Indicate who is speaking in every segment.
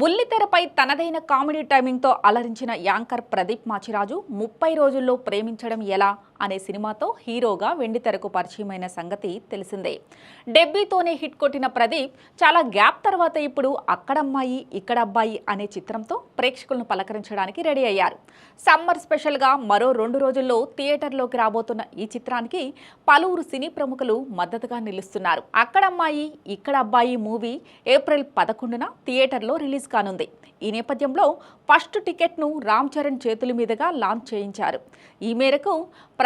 Speaker 1: బుల్లితెరపై తనదైన కామెడీ టైమింగ్తో అలరించిన యాంకర్ ప్రదీప్ మాచిరాజు ముప్పై రోజుల్లో ప్రేమించడం ఎలా? అనే సినిమాతో హీరోగా వెండితెరకు పరిచయమైన సంగతి తెలిసిందే. డెబ్బీతోనే హిట్ కొట్టిన ప్రదీప్ చాలా గ్యాప్ తర్వాత ఇప్పుడు అక్కడమ్మాయి ఇక్కడ అబ్బాయి అనే చిత్రంతో ప్రేక్షకులను పలకరించడానికి రెడీ అయ్యారు. సమ్మర్ స్పెషల్గా మరో రెండు రోజుల్లో థియేటర్లోకి రాబోతున్న ఈ చిత్రానికి పలువురు సినీ ప్రముఖులు మద్దతుగా నిలుస్తున్నారు. అక్కడమ్మాయి ఇక్కడ అబ్బాయి మూవీ ఏప్రిల్ పదకొండున థియేటర్లో రిలీజ్ కానుంది. ఈ నేపథ్యంలో ఫస్ట్ టికెట్ను రామ్ చరణ్ చేతుల మీదుగా లాంచ్ చేయించారు. ఈ మేరకు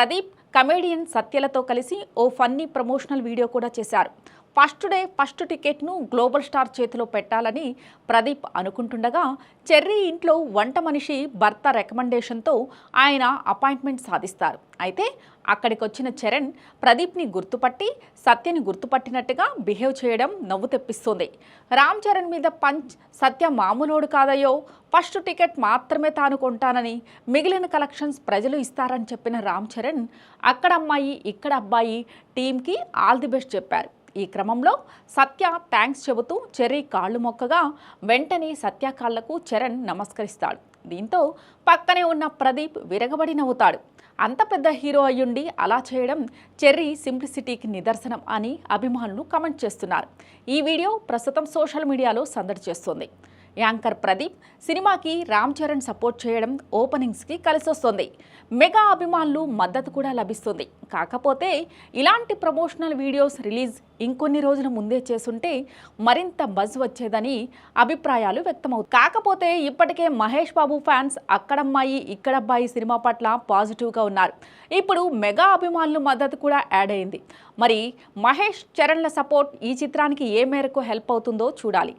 Speaker 1: ప్రదీప్ కమేడియన్ సత్యలతో కలిసి ఓ ఫన్నీ ప్రమోషనల్ వీడియో కూడా చేశారు. ఫస్ట్ డే ఫస్ట్ టికెట్ను గ్లోబల్ స్టార్ చేతిలో పెట్టాలని ప్రదీప్ అనుకుంటుండగా చెర్రీ ఇంట్లో వంట మనిషి భర్త రికమెండేషన్తో ఆయన అపాయింట్మెంట్ సాధిస్తారు. అయితే అక్కడికి వచ్చిన చరణ్ ప్రదీప్ని గుర్తుపట్టి సత్యని గుర్తుపట్టినట్టుగా బిహేవ్ చేయడం నవ్వు తెప్పిస్తుంది. రామ్ చరణ్ మీద పంచ్ సత్య మామూలోడు కాదయ్యో ఫస్ట్ టికెట్ మాత్రమే తాను కొంటానని మిగిలిన కలెక్షన్స్ ప్రజలు ఇస్తారని చెప్పిన రామ్ చరణ్ అక్కడ అమ్మాయి ఇక్కడ అబ్బాయి టీంకి ఆల్ ది బెస్ట్ చెప్పారు. ఈ క్రమంలో సత్య థ్యాంక్స్ చెబుతూ చెర్రీ కాళ్ళు మొక్కగా వెంటనే సత్య కాళ్ళకు చరణ్ నమస్కరిస్తాడు. దీంతో పక్కనే ఉన్న ప్రదీప్ విరగబడి నవ్వుతాడు. అంత పెద్ద హీరో అయ్యుండి అలా చేయడం చెర్రీ సింప్లిసిటీకి నిదర్శనం అని అభిమానులు కమెంట్ చేస్తున్నారు. ఈ వీడియో ప్రస్తుతం సోషల్ మీడియాలో సందడి చేస్తుంది. యాంకర్ ప్రదీప్ సినిమాకి రామ్ చరణ్ సపోర్ట్ చేయడం ఓపెనింగ్స్కి కలిసొస్తుంది. మెగా అభిమానులు మద్దతు కూడా లభిస్తుంది. కాకపోతే ఇలాంటి ప్రమోషనల్ వీడియోస్ రిలీజ్ ఇంకొన్ని రోజుల ముందే చేసుంటే మరింత బజ్ వచ్చేదని అభిప్రాయాలు వ్యక్తమవుతాయి. కాకపోతే ఇప్పటికే మహేష్ బాబు ఫ్యాన్స్ అక్కడమ్మాయి ఇక్కడబ్బాయి సినిమా పట్ల పాజిటివ్గా ఉన్నారు. ఇప్పుడు మెగా అభిమానుల మద్దతు కూడా యాడ్ అయింది. మరి మహేష్ చరణ్ల సపోర్ట్ ఈ చిత్రానికి ఏ మేరకు హెల్ప్ అవుతుందో చూడాలి.